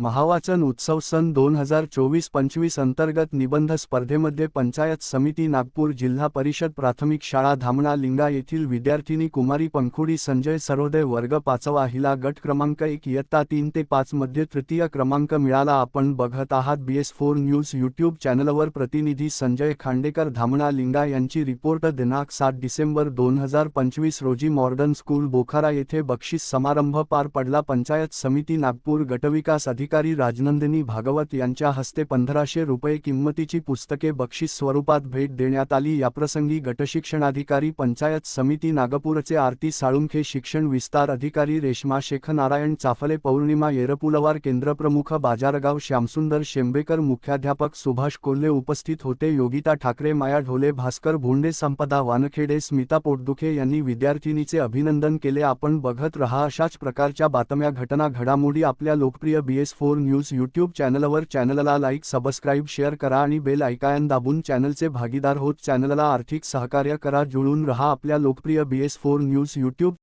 महावाचन उत्सव सन दोन हजार चोवीस पंचवीस अंतर्गत निबंध स्पर्धेमध्ये पंचायत समिती नागपूर जिल्हा परिषद प्राथमिक शाळा धामणा लिंगा येथील विद्यार्थिनी कुमारी पंखुडी संजय सरोदय वर्ग पाचवा हिला गट क्रमांक एक इयत्ता तीन ते पाचमध्ये तृतीय क्रमांक मिळाला. आपण बघत आहात B S four news YouTube चॅनलवर प्रतिनिधी संजय खांडेकर धामणा लिंगा यांची रिपोर्ट. दिनांक सात डिसेंबर दोन हजार पंचवीस रोजी मॉर्डन स्कूल बोखारा येथे बक्षीस समारंभ पार पडला. पंचायत समिती नागपूर गटविकास अधिकारी राजनंदिनी भागवत यांच्या हस्ते पंधराशे रुपये किंमतीची पुस्तके बक्षीस स्वरूपात भेट देण्यात आली. याप्रसंगी गटशिक्षणाधिकारी पंचायत समिती नागपूरचे आरती साळुंखे शिक्षण विस्तार अधिकारी रेश्मा शेखनारायण चाफले पौर्णिमा येरपुलवार केंद्रप्रमुख बाजारगाव श्यामसुंदर शेंबेकर मुख्याध्यापक सुभाष कोल्हे उपस्थित होते. योगिता ठाकरे माया ढोले भास्कर भोंडे संपदा वानखेडे स्मिता पोटदुखे यांनी विद्यार्थिनीचे अभिनंदन केले. आपण बघत रहा अशाच प्रकारच्या बातम्या. घटना घडामोडी. आपल्या लोकप्रिय B S four news YouTube channel चॅनलला लाईक सबस्क्राईब शेअर करा आणि बेल आयकॉन दाबून चॅनलचे भागीदार होत. चॅनलला आर्थिक सहकार्य करा. जुड़ून रहा आपल्या लोकप्रिय B S four news YouTube